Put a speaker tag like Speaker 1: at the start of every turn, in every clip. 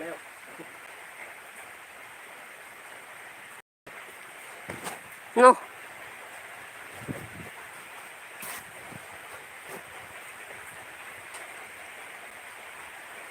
Speaker 1: แล้ว
Speaker 2: โน่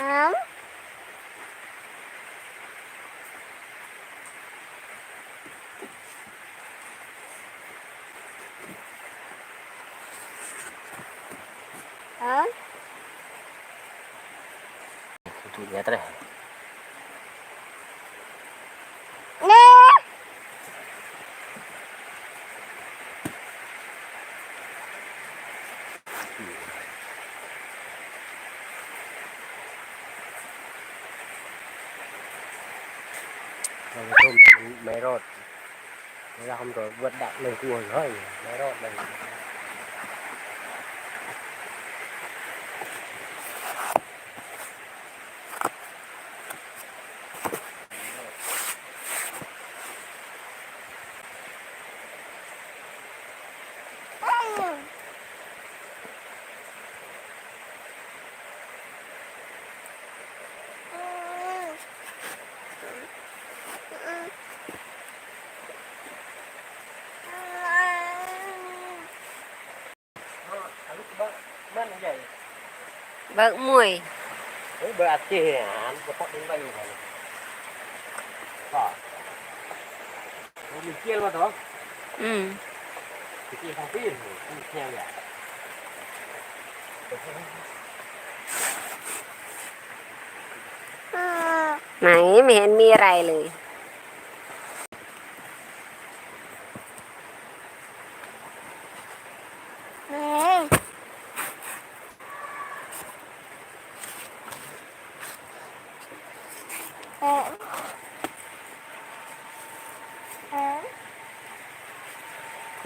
Speaker 2: อ้าว Hả?
Speaker 1: Tụi nhà tới đây
Speaker 2: Nè!
Speaker 1: meron. Kaya kami doon, buat dak nang rồi, hai, meron này Bớt
Speaker 2: mùi
Speaker 1: Đấy bớt ạt chê hả Nó có đến bay rồi Đó Mình chia luôn đó
Speaker 2: Ừ
Speaker 1: Thì chia không biết Mình theo vậy
Speaker 2: ไหนไม่เห็นมีอะไรเลย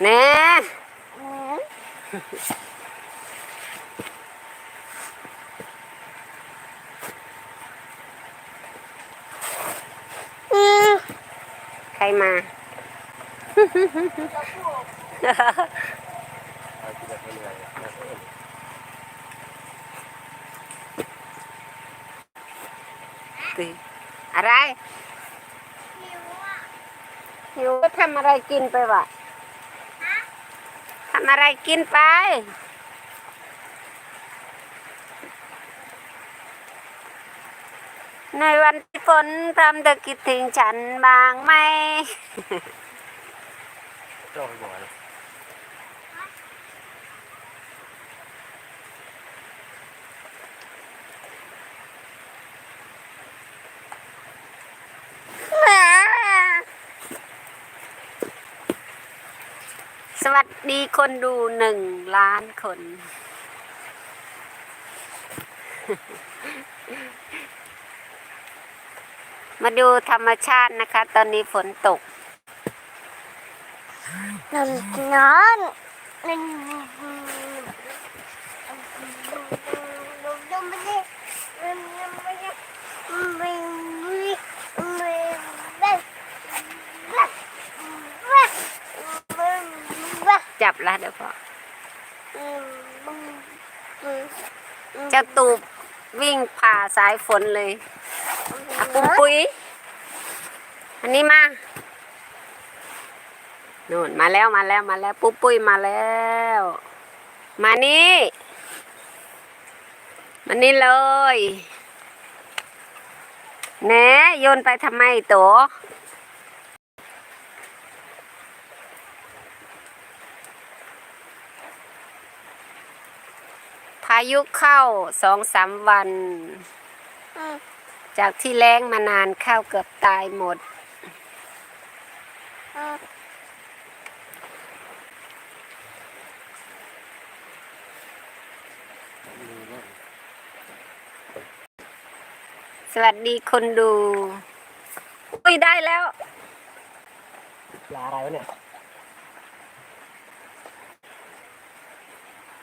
Speaker 2: แน่ใค รมา
Speaker 1: Rồi chị đặt bên này Nó
Speaker 2: ตีอะไรหิวก็ทำอะไรกินไปวะทำอะไรกินไป ในวันที่ ฝนพรำเธอคิดถึงฉันบ้างไหม
Speaker 1: Cho cái bỏ này
Speaker 2: สวัสดีคนดูหนึ่งล้านคน มาดูธรรมชาตินะคะ ตอนนี้ฝนตก
Speaker 3: นอนนอนนอนไม่ไม่ไม่ไม่ไม่
Speaker 2: จับแล้วเดี๋ยวพอเจ้าตูบวิ่งผ่าสายฝนเลย อะปุ้มปุ้ยอันนี้มาโน่นมาแล้วมาแล้วมาแล้วปุ้มปุ้ยมาแล้ว มานี่มานี่เลยแหนโยนไปทำไมตัวพายุเข้าสองสามวัน จากที่แล้งมานานข้าวเกือบตายหมด สวัสดีคนดู อุ้ยได้แล้ว
Speaker 1: Là đây nè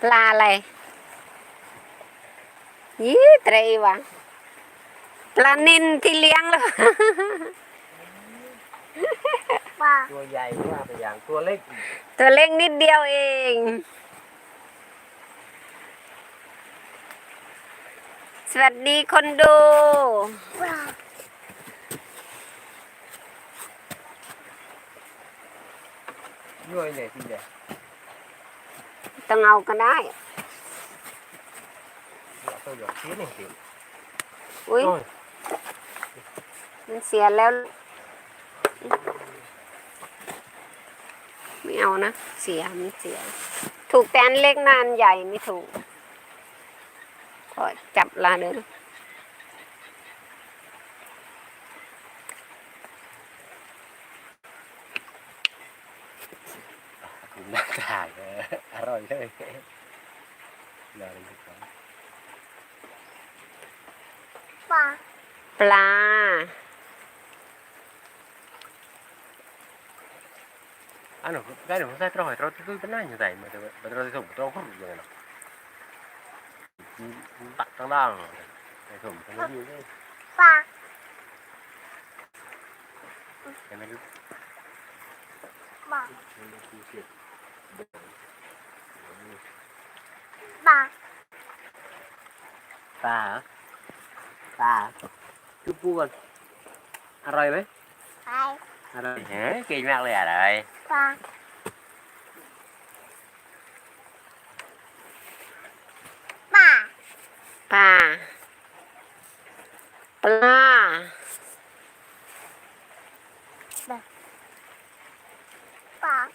Speaker 2: ปลาอะไรยี่ไตรวะ ปลานินที่เลี้ยงแล้ว
Speaker 3: ป้า
Speaker 1: Tua dày quá Bây giờ tua lít
Speaker 2: ตัวเล็กนิดเดียวเองสสวัสดีคนดู
Speaker 3: ว้า
Speaker 1: ด้วยเนี่ยที่เนี่ย
Speaker 2: ต้องเอาก็ได้
Speaker 1: เราต้องหยอกชิ้นหนึ่งสิ
Speaker 2: อุ้ย
Speaker 1: โอ้ย
Speaker 2: มันเสียแล้ว ไม่เอานะ เสียมันเสีย ถูกแต่อันเล็กนานใหญ่ไม่ถูก ก็จับลาเดิน
Speaker 1: คุณน่าถ่ายเลยอร่อยเลยลองดูก่อน
Speaker 3: ว้า
Speaker 2: ปลา
Speaker 1: ano, gano, sa trabajo, trabajo te doy año de ahí, me trabajo te doy un trabajo con yo no. Bắt tăng đăng, cái thùng cái nó nhiều
Speaker 3: đấy. Ba.
Speaker 1: Cái này.
Speaker 3: Ba. Ba.
Speaker 1: Ba hả? Ba. Chúc vui con. À rồi mấy?
Speaker 3: Hai.
Speaker 1: À rồi. Hả? Kỳ mạc lẻ rồi.
Speaker 3: 爸。爸。爸。爸。爸。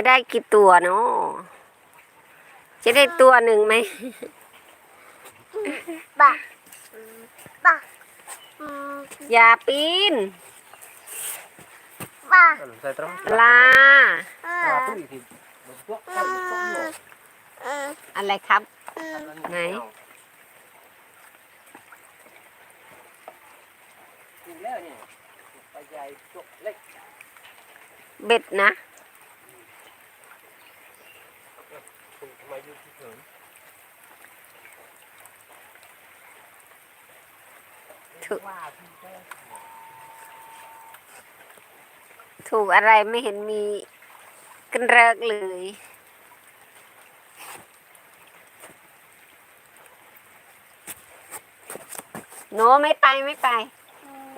Speaker 2: จะได้กี่ตัวเนาะจะได้ตัวหนึ่งไหม
Speaker 3: ว้าว้าอืม
Speaker 2: อย่าปีน
Speaker 3: ว้า
Speaker 1: nó sai trong
Speaker 2: ปลา
Speaker 3: เอ
Speaker 1: à
Speaker 3: อ
Speaker 1: tôi thì một quốc không một quốc rồi
Speaker 3: เออ
Speaker 2: อะ ไรครับ
Speaker 3: เออ
Speaker 2: Này.
Speaker 1: Này.
Speaker 2: เบ็ดนถูกถูกอะไรไม่เห็นมีกันเริกเลยโนไม่ไปไม่ไป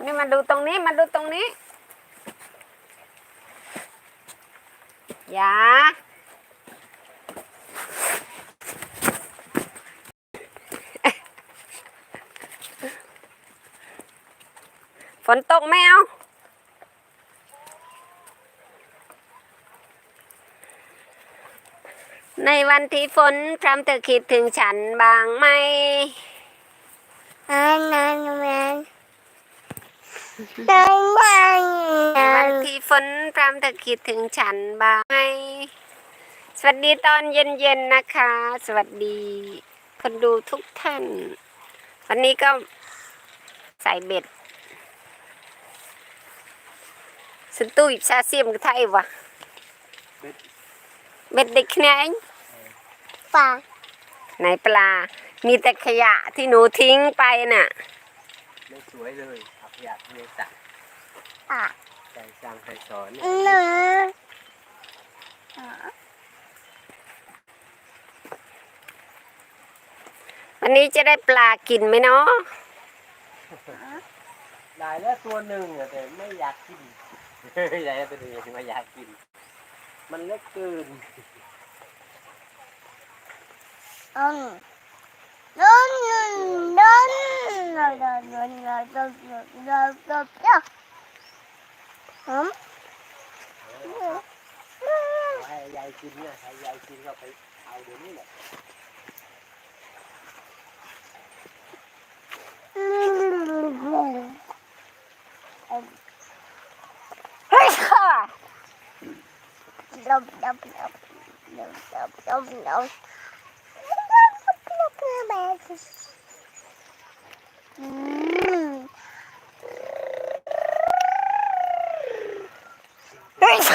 Speaker 2: นี่มาดูตรงนี้มาดูตรงนี้ อย่า นตกไหมเอาในวันที่ฝนพรำเธอคิดถึงฉันบ้างไหม
Speaker 3: นั่นนั่นนั่นนั่นนั่น
Speaker 2: ในวันที่ฝนพรำเธอคิดถึงฉันบ้างไหม สวัสดีตอนเย็นๆนะคะ สวัสดีคนดูทุกท่าน วันนี้ก็ใส่เบ็ด สตุยซาเซียมกับไทยวะเบ็ดเด็กแนง
Speaker 3: ฟ้า
Speaker 2: ไหนปลา มีแต่ขยะที่หนูทิ้งไปน่ะ
Speaker 1: ไม่สวยเลยขับอยากเรียนสัก
Speaker 3: อะ
Speaker 1: ใจสั่งให้สอน
Speaker 3: หนู
Speaker 2: วันนี้จะได้ปลากินไหมเนาะ
Speaker 1: ได้แล้วตัวหนึ่งอะแต่ไม่อยากกิน ได้แล้วตัวหนึ่งไม่อยากกิน มันเล็กเกิน
Speaker 3: อืมนุ่นนุ่นนุ่นนุ่นนุ่นนุ่นนุ่นนุ่นนุ่นนุ่นนุ่นอืม
Speaker 1: ให้ยายกินเนี่ยให้ยายกินก็ไปเอาเดี๋ยวนี้แหละ
Speaker 2: เ There's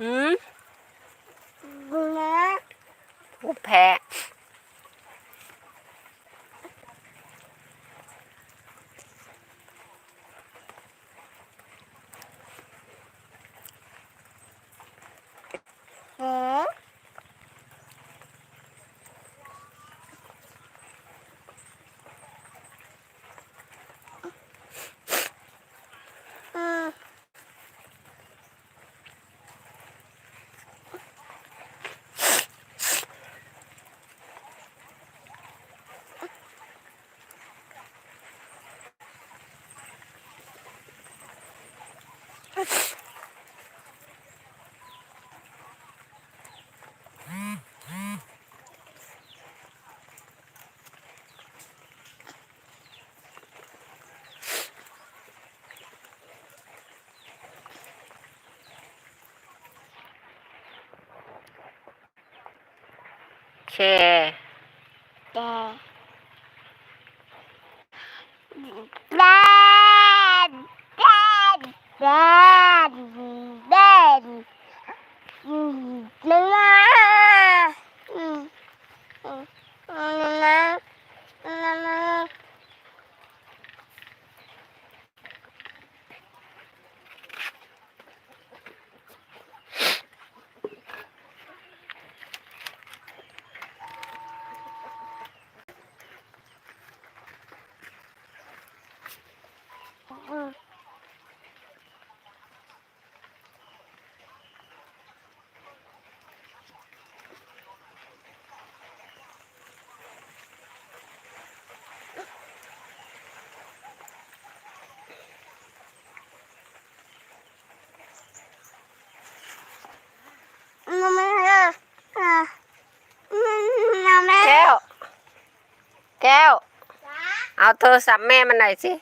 Speaker 2: หืมกูแพ้
Speaker 3: 네. 난, 난,
Speaker 2: 난, 난, 난, 난.
Speaker 3: แก้
Speaker 2: ว เอาโทรศัพท์แม่มันหน่อยสิ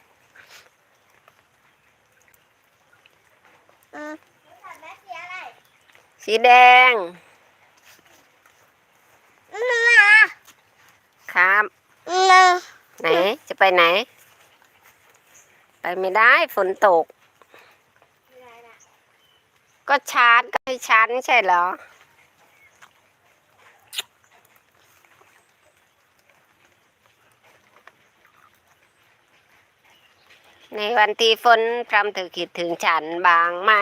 Speaker 3: อืม
Speaker 2: สีแดง
Speaker 3: น้ำมันอะ
Speaker 2: ครับ
Speaker 3: น้ำ
Speaker 2: ไหน จะไปไหน ไปไม่ได้ฝนตก ก็ชาร์จก็ให้ชาร์จไม่ใช่เหรอ ในวันที่ฝนพรำเธอคิดถึงฉันบางไหม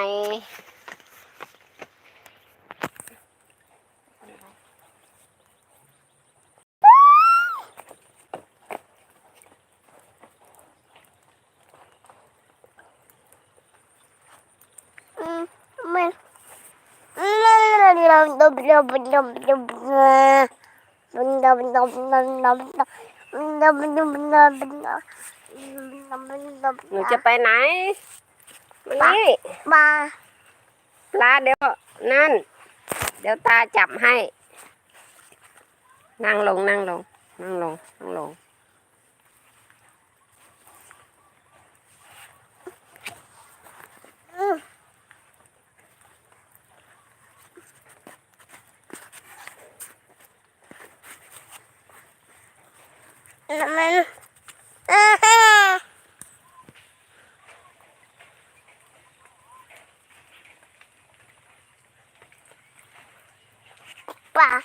Speaker 3: อื
Speaker 2: หนูจะไปไหนมานี่
Speaker 3: ปลา
Speaker 2: ปลาเดี๋ยวนั่น เดี๋ยวตาจับให้ นั่งลงนั่งลง นั่งลงนั่งลง
Speaker 3: มัน
Speaker 2: Bye.